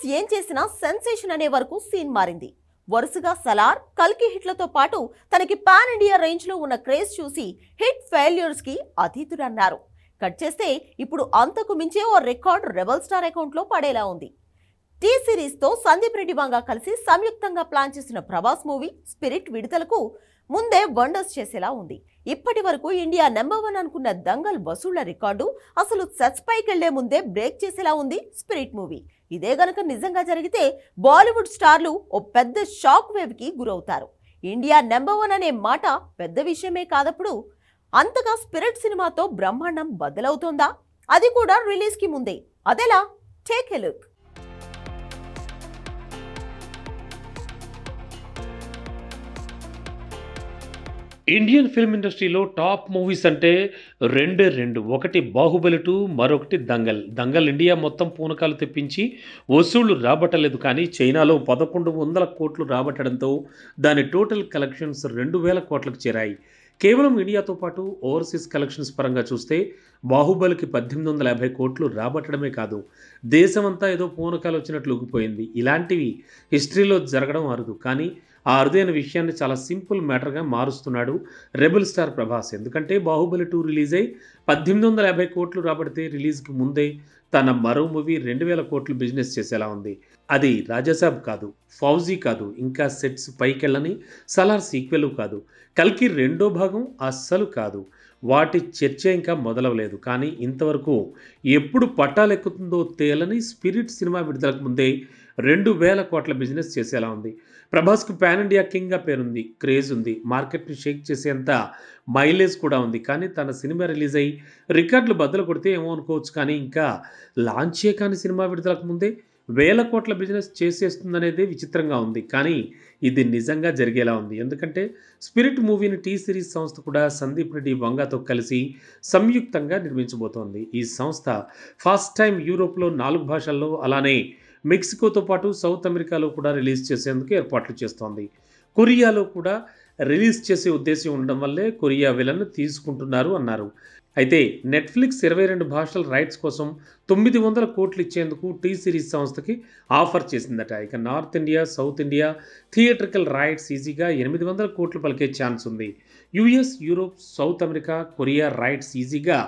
ప్రభాస్ ఏం చేసినా సెన్సేషన్ అనే వరకు సీన్ మారింది. వరుసగా సలార్ కల్కి హిట్లతో పాటు తనకి పాన్ ఇండియా రేంజ్లో ఉన్న క్రేజ్ చూసి హిట్ ఫెయిల్యూర్స్కి అతీతుడన్నారు. కట్ చేస్తే ఇప్పుడు అంతకు మించే ఓ రికార్డ్ రెబల్ స్టార్ అకౌంట్లో పడేలా ఉంది. టీ సిరీస్తో సందీప్ రెడ్డి వంగ కలిసి సంయుక్తంగా ప్లాన్ చేసిన ప్రభాస్ మూవీ స్పిరిట్ విడుదలకు ముందే వండర్స్ చేసేలా ఉంది. ఇప్పటి వరకు ఇండియా నెంబర్ వన్ అనుకున్న దంగల్ వసూళ్ళ రికార్డు అసలు సెట్స్ పైకి వెళ్ళే ముందే బ్రేక్ చేసేలా ఉంది స్పిరిట్ మూవీ. ఇదే గనక నిజంగా జరిగితే బాలీవుడ్ స్టార్లు ఓ పెద్ద షాక్ వేవ్కి గురవుతారు. ఇండియా నెంబర్ వన్ అనే మాట పెద్ద విషయమే కాదప్పుడు అంతగా స్పిరిట్ సినిమాతో బ్రహ్మాండం బద్దలవుతోందా? అది కూడా రిలీజ్కి ముందే. అదెలా? Take a look. Indian film ఇండస్ట్రీలో టాప్ మూవీస్ అంటే రెండే రెండు. ఒకటి బాహుబలి టూ మరొకటి దంగల్. దంగల్ ఇండియా మొత్తం పూనకాలు తెప్పించి వసూళ్ళు రాబట్టలేదు కానీ చైనాలో పదకొండు వందల కోట్లు రాబట్టడంతో దాని టోటల్ కలెక్షన్స్ రెండు వేల కోట్లకు చేరాయి. కేవలం ఇండియాతో పాటు ఓవర్సీస్ కలెక్షన్స్ పరంగా చూస్తే బాహుబలికి పద్దెనిమిది వందల యాభై కోట్లు రాబట్టడమే కాదు దేశమంతా ఏదో పూనకాలు వచ్చినట్లు ఊగిపోయింది ఇలాంటివి హిస్టరీలో జరగడం అరుదు. కానీ ఆ అరుదైన విషయాన్ని చాలా సింపుల్ మ్యాటర్గా మారుస్తున్నాడు రెబుల్ స్టార్ ప్రభాస్. ఎందుకంటే బాహుబలి టూ రిలీజ్ అయి పద్దెనిమిది వందల యాభై కోట్లు రాబడితే రిలీజ్కి ముందే తన మరో మూవీ రెండు వేల కోట్లు బిజినెస్ చేసేలా ఉంది. అది రాజాసాబ్ కాదు ఫౌజీ కాదు ఇంకా సెట్స్ పైకెళ్ళని సలార్ సీక్వెల్ కాదు. కల్కి రెండో భాగం అస్సలు కాదు. వాటి చర్చ ఇంకా మొదలవలేదు. కానీ ఇంతవరకు ఎప్పుడు పట్టాలెక్కుతుందో తేలని స్పిరిట్ సినిమా విడుదలకు ముందే రెండు వేల కోట్ల బిజినెస్ చేసేలా ఉంది. ప్రభాస్కు పాన్ ఇండియా కింగ్గా పేరుంది క్రేజ్ ఉంది. మార్కెట్ని షేక్ చేసేంత మైలేజ్ కూడా ఉంది. కానీ తన సినిమా రిలీజ్ అయ్యి రికార్డులు బద్దలు కొడితే ఏమో అనుకోవచ్చు. కానీ ఇంకా లాంచే కాని సినిమా విడుదలకు ముందే వేల కోట్ల బిజినెస్ చేసేస్తుందనేది విచిత్రంగా ఉంది. కానీ ఇది నిజంగా జరిగేలా ఉంది. ఎందుకంటే స్పిరిట్ మూవీని టీ సిరీస్ సంస్థ కూడా సందీప్ రెడ్డి వంగతో కలిసి సంయుక్తంగా నిర్మించబోతోంది. ఈ సంస్థ ఫస్ట్ టైం యూరోప్లో నాలుగు భాషల్లో అలానే మెక్సికోతో పాటు సౌత్ అమెరికాలో కూడా రిలీజ్ చేసేందుకు ఏర్పాట్లు చేస్తోంది. కొరియాలో కూడా రిలీజ్ చేసే ఉద్దేశం ఉండడం వల్లే కొరియా విలన్ తీసుకుంటున్నారు అన్నారు. అయితే నెట్ఫ్లిక్స్ ఇరవై రెండు భాషల రైట్స్ కోసం తొమ్మిది వందల కోట్లు ఇచ్చేందుకు టీ సిరీస్ సంస్థకి ఆఫర్ చేసిందట. ఇక north India south India theatrical rights ఈజీగా ఎనిమిది వందల కోట్లు పలికే ఛాన్స్ ఉంది. US Europe South America Korea rights ఈజీగా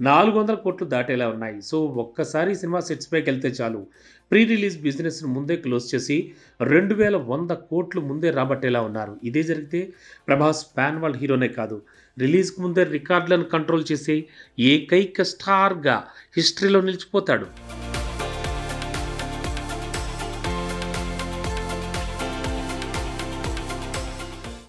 నాలుగు వందల కోట్లు దాటేలా ఉన్నాయి. సో ఒక్కసారి సినిమా సెట్స్ పైకి వెళ్తే చాలు. ప్రీ రిలీజ్ బిజినెస్ను ముందే క్లోజ్ చేసి రెండు వేల వంద కోట్లు ముందే రాబట్టేలా ఉన్నారు. ఇదే జరిగితే ప్రభాస్ ఫ్యాన్ వాళ్ళ హీరోనే కాదు. రిలీజ్కి ముందే రికార్డులను కంట్రోల్ చేసే ఏకైక స్టార్గా హిస్టరీలో నిలిచిపోతాడు.